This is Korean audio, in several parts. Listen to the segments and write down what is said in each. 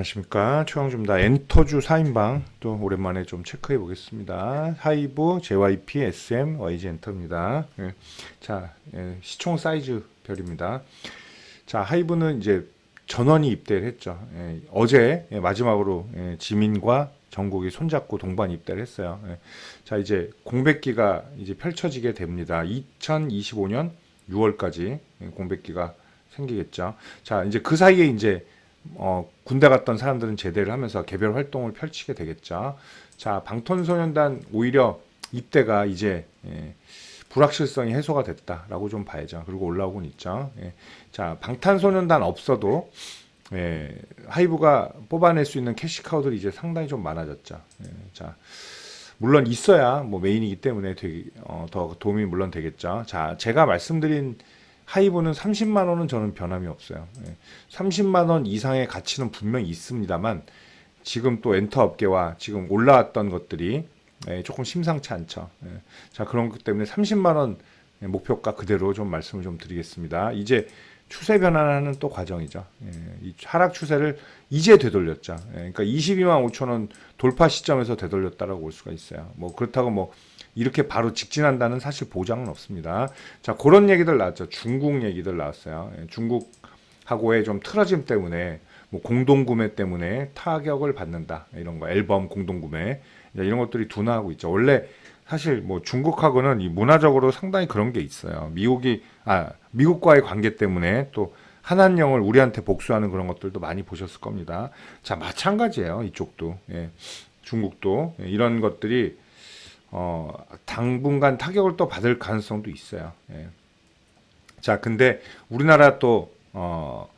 안녕하십니까 최영주입니다. 엔터주 4인방 또 오랜만에 좀 체크해 보겠습니다. 하이브, JYP, SM, YG 엔터입니다. 예. 자 예, 시총 사이즈 별입니다. 자 하이브는 이제 전원이 입대를 했죠. 예, 어제 예, 마지막으로 예, 지민과 정국이 손잡고 동반 입대를 했어요. 예. 자 이제 공백기가 이제 펼쳐지게 됩니다. 2025년 6월까지 예, 공백기가 생기겠죠. 자 이제 그 사이에 이제 어, 군대 갔던 사람들은 제대를 하면서 개별 활동을 펼치게 되겠죠. 자, 방탄소년단 오히려 입대가 이제 예, 불확실성이 해소가 됐다라고 좀 봐야죠. 그리고 올라오곤 있죠. 예. 자, 방탄소년단 없어도 예, 하이브가 뽑아낼 수 있는 캐시카우들이 이제 상당히 좀 많아졌죠. 예, 자, 물론 있어야 뭐 메인이기 때문에 되게 어, 더 도움이 물론 되겠죠. 자, 제가 말씀드린 하이브는 30만 원은 저는 변함이 없어요. 예. 30만 원 이상의 가치는 분명히 있습니다만 지금 또 엔터 업계와 지금 올라왔던 것들이 예, 조금 심상치 않죠. 예. 자 그런 것 때문에 30만 원 목표가 그대로 좀 말씀을 좀 드리겠습니다. 이제 추세 변화하는 또 과정이죠. 예, 이 하락 추세를 이제 되돌렸죠. 예, 그러니까 22만 5천 원 돌파 시점에서 되돌렸다라고 볼 수가 있어요. 뭐 그렇다고 뭐 이렇게 바로 직진한다는 사실 보장은 없습니다. 자 그런 얘기들 나왔죠. 중국 얘기들 나왔어요. 예, 중국하고의 좀 틀어짐 때문에 뭐 공동구매 때문에 타격을 받는다 이런 거 앨범 공동구매 이런 것들이 둔화하고 있죠. 원래 사실 뭐 중국하고는 이 문화적으로 상당히 그런 게 있어요. 미국이 아 미국과의 관계 때문에 또 한한령을 우리한테 복수하는 그런 것들도 많이 보셨을 겁니다. 자 마찬가지예요. 이쪽도 예, 중국도 예, 이런 것들이 어 당분간 타격을 또 받을 가능성도 있어요. 예. 자 근데 우리나라 또 어,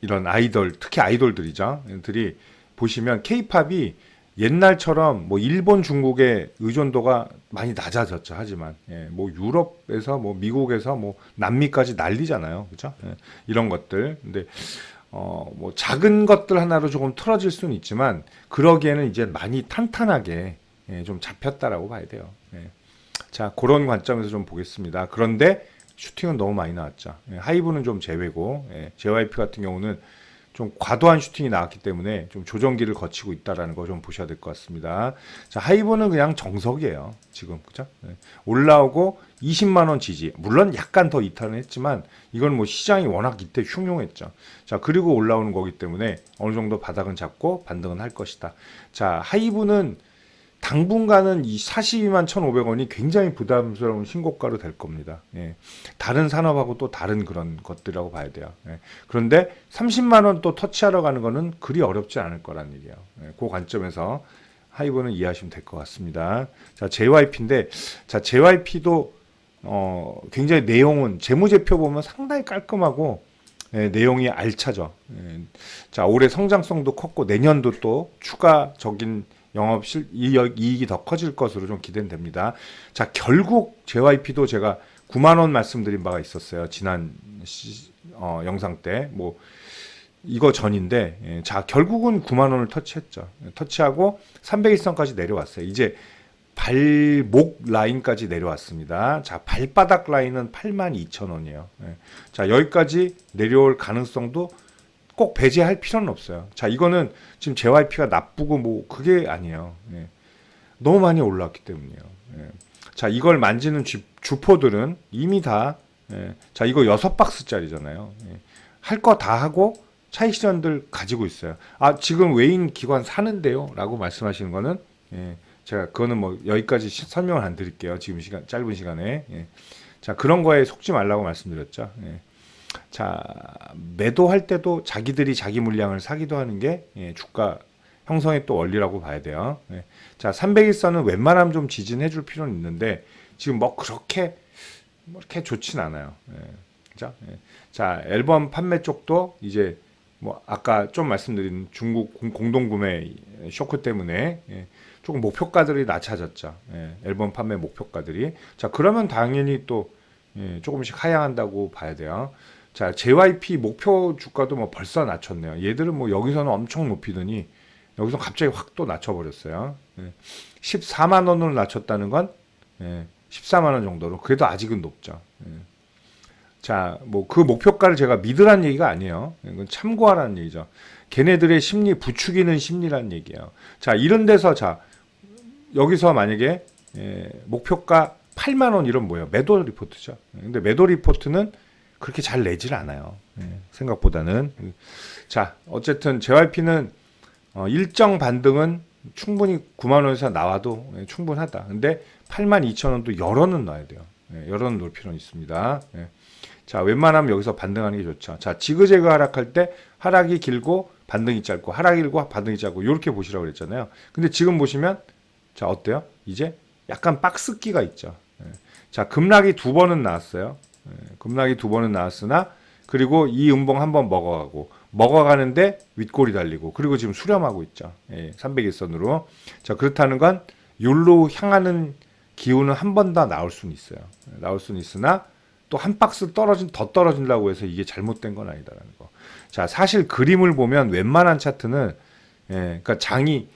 이런 아이돌 특히 아이돌들이죠. 들이 보시면 케이팝이 옛날처럼 뭐 일본 중국의 의존도가 많이 낮아졌죠 하지만 예, 뭐 유럽에서 뭐 미국에서 뭐 남미까지 난리잖아요 그죠 예, 이런 것들 근데 어 뭐 작은 것들 하나로 조금 틀어질 수는 있지만 그러기에는 이제 많이 탄탄하게 예, 좀 잡혔다라고 봐야 돼요 예. 자 그런 관점에서 좀 보겠습니다 그런데 슈팅은 너무 많이 나왔죠 예, 하이브는 좀 제외고 예, JYP 같은 경우는 좀 과도한 슈팅이 나왔기 때문에 좀 조정기를 거치고 있다라는 거 좀 보셔야 될 것 같습니다. 자, 하이브는 그냥 정석이에요. 지금 그죠? 네. 올라오고 20만 원 지지. 물론 약간 더 이탈은 했지만 이건 뭐 시장이 워낙 이때 흉흉했죠. 자, 그리고 올라오는 거기 때문에 어느 정도 바닥은 잡고 반등은 할 것이다. 자, 하이브는 당분간은 이 42만 1,500원이 굉장히 부담스러운 신고가로 될 겁니다. 예. 다른 산업하고 또 다른 그런 것들이라고 봐야 돼요. 예. 그런데 30만 원 또 터치하러 가는 거는 그리 어렵지 않을 거란 얘기예요. 예. 그 관점에서 하이브는 이해하시면 될 것 같습니다. 자, JYP인데 자, JYP도 어, 굉장히 내용은 재무제표 보면 상당히 깔끔하고 예, 내용이 알차죠. 예. 자, 올해 성장성도 컸고 내년도 또 추가적인 영업 실 이익- 이익이 더 커질 것으로 좀 기대됩니다. 자, 결국 JYP도 제가 9만 원 말씀드린 바가 있었어요. 지난 시, 어, 영상 때 뭐 이거 전인데 예, 자 결국은 9만 원을 터치했죠. 예, 터치하고 301선까지 내려왔어요. 이제 발목 라인까지 내려왔습니다. 자 발바닥 라인은 8만 2천 원이에요. 예. 자 여기까지 내려올 가능성도 꼭 배제할 필요는 없어요. 자, 이거는 지금 JYP가 나쁘고 뭐 그게 아니에요. 예. 너무 많이 올랐기 때문이에요. 예. 자, 이걸 만지는 주, 주포들은 이미 다, 예. 자, 이거 여섯 박스짜리잖아요. 예. 할거 다 하고 차익 실현들 가지고 있어요. 아, 지금 외인 기관 사는데요? 라고 말씀하시는 거는, 예. 제가 그거는 뭐 여기까지 시- 설명을 안 드릴게요. 지금 시간, 짧은 시간에. 예. 자, 그런 거에 속지 말라고 말씀드렸죠. 예. 자 매도할 때도 자기들이 자기 물량을 사기도 하는 게 예, 주가 형성의 또 원리라고 봐야 돼요. 예. 자 301선은 웬만하면 좀 지진해 줄 필요는 있는데 지금 뭐 그렇게 뭐 이렇게 좋진 않아요. 예. 그죠? 예. 자 앨범 판매 쪽도 이제 뭐 아까 좀 말씀드린 중국 공- 공동 구매 쇼크 때문에 예, 조금 목표가들이 낮아졌죠. 예, 앨범 판매 목표가들이. 자 그러면 당연히 또 예, 조금씩 하향한다고 봐야 돼요. 자, JYP 목표 주가도 뭐 벌써 낮췄네요. 얘들은 뭐 여기서는 엄청 높이더니 여기서 갑자기 확 또 낮춰버렸어요. 예. 14만 원으로 낮췄다는 건 예, 14만 원 정도로 그래도 아직은 높죠. 예. 자, 뭐 그 목표가를 제가 믿으라는 얘기가 아니에요. 이건 참고하라는 얘기죠. 걔네들의 심리 부추기는 심리란 얘기예요. 자, 이런 데서 자 여기서 만약에 예, 목표가 8만 원 이런 뭐예요? 매도 리포트죠. 근데 매도 리포트는 그렇게 잘 내질 않아요. 예, 생각보다는. 자, 어쨌든 JYP는 어, 일정 반등은 충분히 9만 원에서 나와도 예, 충분하다. 근데 8만 2천 원도 열어는 놔야 돼요. 예, 열어는 놓을 필요는 있습니다. 예. 자, 웬만하면 여기서 반등하는 게 좋죠. 자, 지그재그 하락할 때 하락이 길고 반등이 짧고 하락이 길고 반등이 짧고 이렇게 보시라고 그랬잖아요. 근데 지금 보시면 자, 어때요? 이제 약간 박스기가 있죠. 예. 자, 급락이 두 번은 나왔어요. 예, 급락이 두 번은 나왔으나 그리고 이 음봉 한 번 먹어가고 먹어가는데 윗골이 달리고 그리고 지금 수렴하고 있죠. 예, 300일선으로. 자, 그렇다는 건 욜로 향하는 기운은 한 번 더 나올 수는 있어요. 예, 나올 수는 있으나 또 한 박스 떨어진 더 떨어진다고 해서 이게 잘못된 건 아니다라는 거. 자, 사실 그림을 보면 웬만한 차트는 예, 그러니까 장이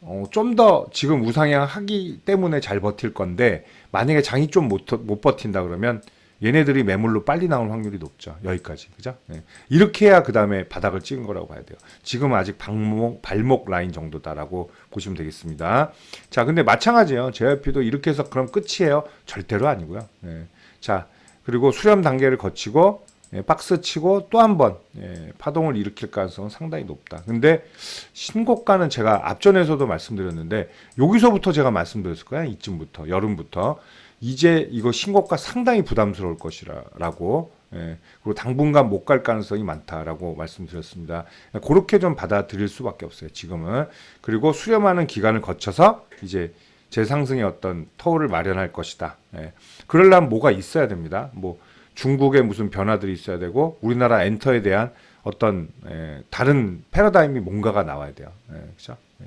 어, 좀 더 지금 우상향 하기 때문에 잘 버틸 건데 만약에 장이 좀 못 못 버틴다 그러면 얘네들이 매물로 빨리 나올 확률이 높죠. 여기까지. 그죠? 예. 이렇게 해야 그 다음에 바닥을 찍은 거라고 봐야 돼요. 지금은 아직 발목, 발목 라인 정도다라고 보시면 되겠습니다. 자, 근데 마찬가지예요. JYP도 이렇게 해서 그럼 끝이에요. 절대로 아니고요. 예. 자, 그리고 수렴 단계를 거치고 예, 박스 치고 또 한번 예, 파동을 일으킬 가능성은 상당히 높다. 근데 신고가는 제가 앞전에서도 말씀드렸는데 여기서부터 제가 말씀드렸을 거야. 이쯤부터 여름부터 이제 이거 신고가 상당히 부담스러울 것이라고 예, 그리고 당분간 못 갈 가능성이 많다라고 말씀드렸습니다. 그렇게 좀 받아들일 수밖에 없어요. 지금은 그리고 수렴하는 기간을 거쳐서 이제 재상승의 어떤 터울을 마련할 것이다. 예. 그러려면 뭐가 있어야 됩니다. 뭐 중국의 무슨 변화들이 있어야 되고 우리나라 엔터에 대한 어떤 에, 다른 패러다임이 뭔가가 나와야 돼요. 예, 그렇죠? 예.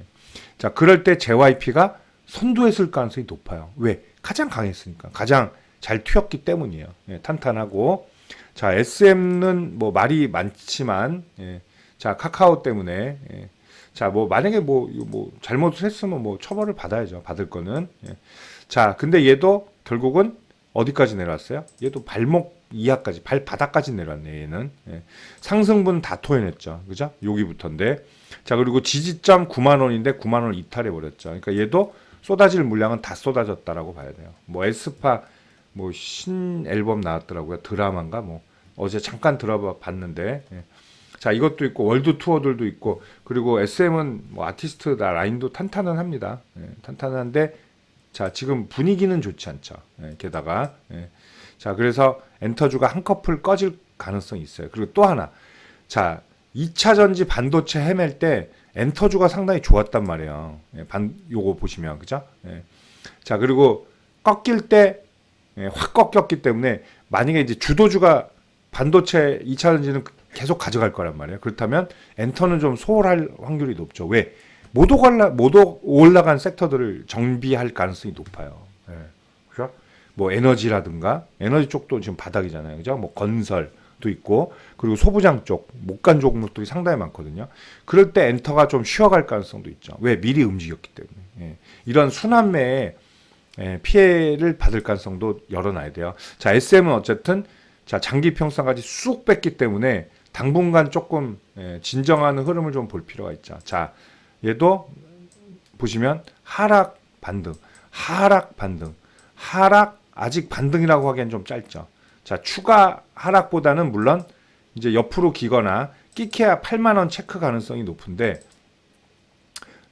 자, 그럴 때 JYP가 선두했을 가능성이 높아요. 왜? 가장 강했으니까. 가장 잘 튀었기 때문이에요. 예, 탄탄하고. 자, SM는 뭐 말이 많지만, 예, 자, 카카오 때문에, 예, 자, 뭐, 만약에 뭐, 뭐, 잘못했으면 뭐, 처벌을 받아야죠. 받을 거는. 예. 자, 근데 얘도 결국은 어디까지 내려왔어요? 얘도 발목 이하까지, 발바닥까지 내려왔네, 얘는. 예. 상승분 다 토해냈죠. 그죠? 여기부터인데. 자, 그리고 지지점 9만 원인데 9만 원 이탈해 버렸죠. 그러니까 얘도 쏟아질 물량은 다 쏟아졌다라고 봐야 돼요. 뭐 에스파 뭐 신 앨범 나왔더라고요. 드라마인가 뭐 어제 잠깐 들어봐 봤는데 예. 자 이것도 있고 월드 투어들도 있고 그리고 SM은 뭐 아티스트 나 라인도 탄탄은 합니다. 예, 탄탄한데 자 지금 분위기는 좋지 않죠. 예, 게다가 예. 자 그래서 엔터주가 한 커플 꺼질 가능성이 있어요. 그리고 또 하나 자 2차 전지 반도체 헤맬 때 엔터주가 상당히 좋았단 말이에요. 예, 반 요거 보시면 그죠? 예. 자 그리고 꺾일 때 예, 확 꺾였기 때문에 만약에 이제 주도주가 반도체 2차 전지는 계속 가져갈 거란 말이에요. 그렇다면 엔터는 좀 소홀할 확률이 높죠. 왜? 못 올라 못 올라간 섹터들을 정비할 가능성이 높아요. 예. 그죠? 뭐 에너지라든가 에너지 쪽도 지금 바닥이잖아요. 그죠? 뭐 건설 도 있고 그리고 소부장 쪽, 못간 종목들이 상당히 많거든요. 그럴 때 엔터가 좀 쉬어갈 가능성도 있죠. 왜? 미리 움직였기 때문에. 예. 이런 순환매에 예, 피해를 받을 가능성도 열어놔야 돼요. 자, SM은 어쨌든 자 장기 평상까지 쑥 뺐기 때문에 당분간 조금 예, 진정하는 흐름을 좀 볼 필요가 있죠. 자, 얘도 보시면 하락 반등, 하락 반등, 하락 아직 반등이라고 하기엔 좀 짧죠. 자, 추가 하락보다는 물론 이제 옆으로 기거나 끼케야 8만 원 체크 가능성이 높은데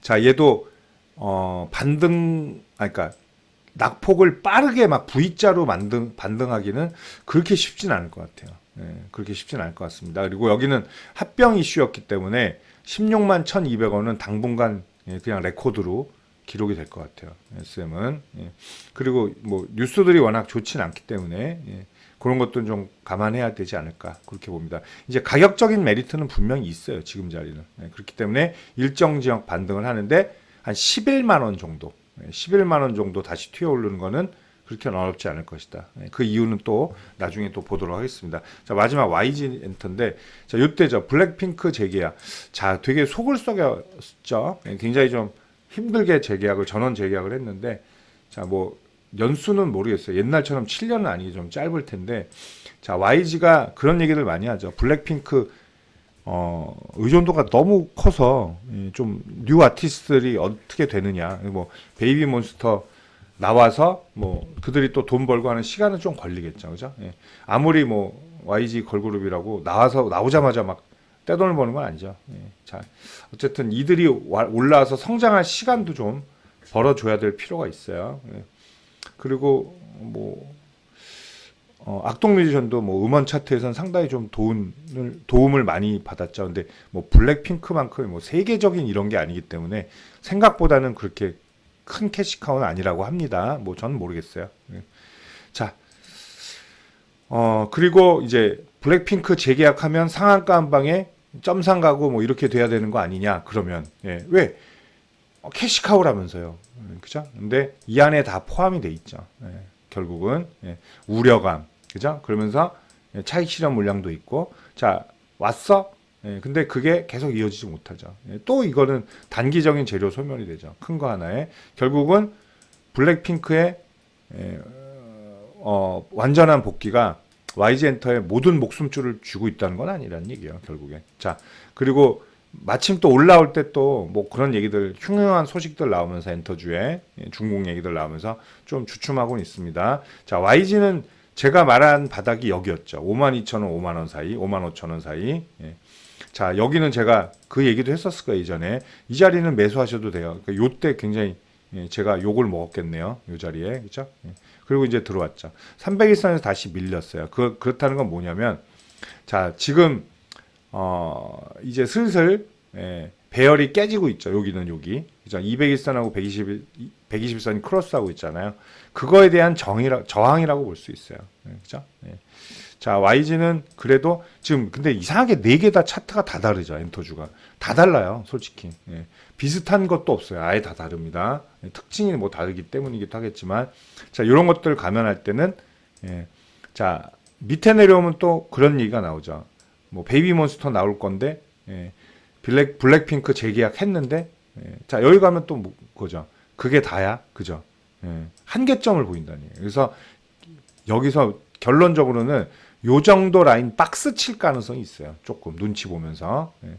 자, 얘도 어 반등 아 그러니까 낙폭을 빠르게 막 V자로 만등 반등하기는 그렇게 쉽진 않을 것 같아요. 예, 그렇게 쉽진 않을 것 같습니다. 그리고 여기는 합병 이슈였기 때문에 16만 1,200원은 당분간 예, 그냥 레코드로 기록이 될 것 같아요. SM은 예. 그리고 뭐 뉴스들이 워낙 좋진 않기 때문에 예, 그런 것도 좀 감안해야 되지 않을까 그렇게 봅니다. 이제 가격적인 메리트는 분명히 있어요. 지금 자리는 예, 그렇기 때문에 일정 지역 반등을 하는데 한 11만 원 정도, 예, 11만 원 정도 다시 튀어 오르는 거는 그렇게 어렵지 않을 것이다. 예, 그 이유는 또 나중에 또 보도록 하겠습니다. 자 마지막 YG 엔터인데 자 이때죠 블랙핑크 재계약. 자 되게 속을 썩였죠. 예, 굉장히 좀 힘들게 재계약을 전원 재계약을 했는데 자뭐 연수는 모르겠어요. 옛날처럼 7년은 아니게 좀 짧을 텐데 자 YG가 그런 얘기를 많이 하죠. 블랙핑크 어, 의존도가 너무 커서 예, 좀뉴 아티스트들이 어떻게 되느냐. 뭐 베이비 몬스터 나와서 뭐 그들이 또 돈 벌고 하는 시간은 좀 걸리겠죠. 그죠? 예. 아무리 뭐 YG 걸그룹이라고 나와서 나오자마자 막 떼돈을 버는 건 아니죠. 예. 자, 어쨌든 이들이 와- 올라와서 성장할 시간도 좀 벌어줘야 될 필요가 있어요. 예. 그리고 뭐 어, 악동 뮤지션도 뭐 음원 차트에선 상당히 좀 도움을 도움을 많이 받았죠. 근데 뭐 블랙핑크만큼 뭐 세계적인 이런 게 아니기 때문에 생각보다는 그렇게 큰 캐시카우는 아니라고 합니다. 뭐 저는 모르겠어요. 예. 자, 어 그리고 이제 블랙핑크 재계약하면 상한가 한 방에 점상 가고 뭐 이렇게 돼야 되는 거 아니냐? 그러면 예. 왜 어, 캐시카우라면서요. 음, 그죠? 근데 이 안에 다 포함이 돼 있죠. 예. 결국은 예. 우려감, 그죠? 그러면서 예, 차익 실현 물량도 있고, 자 왔어. 예, 근데 그게 계속 이어지지 못하죠. 예, 또 이거는 단기적인 재료 소멸이 되죠. 큰 거 하나에 결국은 블랙핑크의 예, 어, 완전한 복귀가 YG 엔터의 모든 목숨줄을 쥐고 있다는 건 아니라는 얘기예요. 결국에. 자 그리고 마침 또 올라올 때 또 뭐 그런 얘기들 흉흉한 소식들 나오면서 엔터주에 예, 중국 얘기들 나오면서 좀 주춤하고는 있습니다. 자 YG는 제가 말한 바닥이 여기였죠. 5만 2천 원, 5만 원 사이, 5만 5천 원 사이. 예. 자 여기는 제가 그 얘기도 했었을 거예요 이전에 이 자리는 매수하셔도 돼요. 그러니까 요때 굉장히 예, 제가 욕을 먹었겠네요. 이 자리에 그렇죠? 예. 그리고 이제 들어왔죠. 300일선에서 다시 밀렸어요. 그 그렇다는 건 뭐냐면 자 지금 어 이제 슬슬 예, 배열이 깨지고 있죠. 여기는 여기 그죠? 200일선하고 120일 120일선이 크로스하고 있잖아요. 그거에 대한 정이라 저항이라고 볼 수 있어요. 예, 그죠? 예. 자 YG는 그래도 지금 근데 이상하게 네 개 다 차트가 다 다르죠. 엔터주가 다 달라요. 솔직히 예. 비슷한 것도 없어요. 아예 다 다릅니다. 예, 특징이 뭐 다르기 때문이기도 하겠지만 자 이런 것들 감안할 때는 예. 자 밑에 내려오면 또 그런 얘기가 나오죠. 뭐 베이비 몬스터 나올 건데 예. 블랙 블랙핑크 재계약 했는데 예. 자 여기 가면 또 뭐, 그죠. 그게 다야, 그죠. 예. 한계점을 보인다니. 그래서 여기서 결론적으로는 요 정도 라인 박스 칠 가능성이 있어요. 조금 눈치 보면서. 예.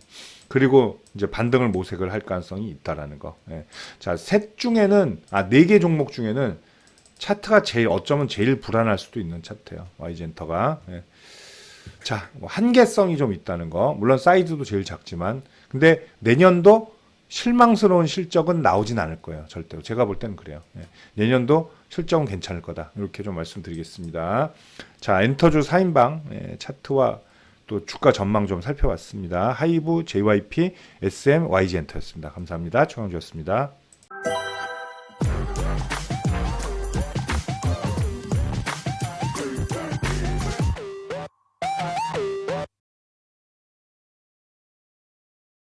그리고 이제 반등을 모색을 할 가능성이 있다라는 거. 예. 자, 셋 중에는 아, 네 개 종목 중에는 차트가 제일 어쩌면 제일 불안할 수도 있는 차트예요. YG엔터가. 예. 자, 뭐 한계성이 좀 있다는 거. 물론 사이즈도 제일 작지만 근데 내년도 실망스러운 실적은 나오진 않을 거예요. 절대로. 제가 볼 때는 그래요. 예. 내년도 실적은 괜찮을 거다. 이렇게 좀 말씀드리겠습니다. 자, 엔터주 4인방 예, 차트와 또 주가 전망 좀 살펴봤습니다. 하이브, JYP, SM, YG 엔터였습니다. 감사합니다. 최강주였습니다.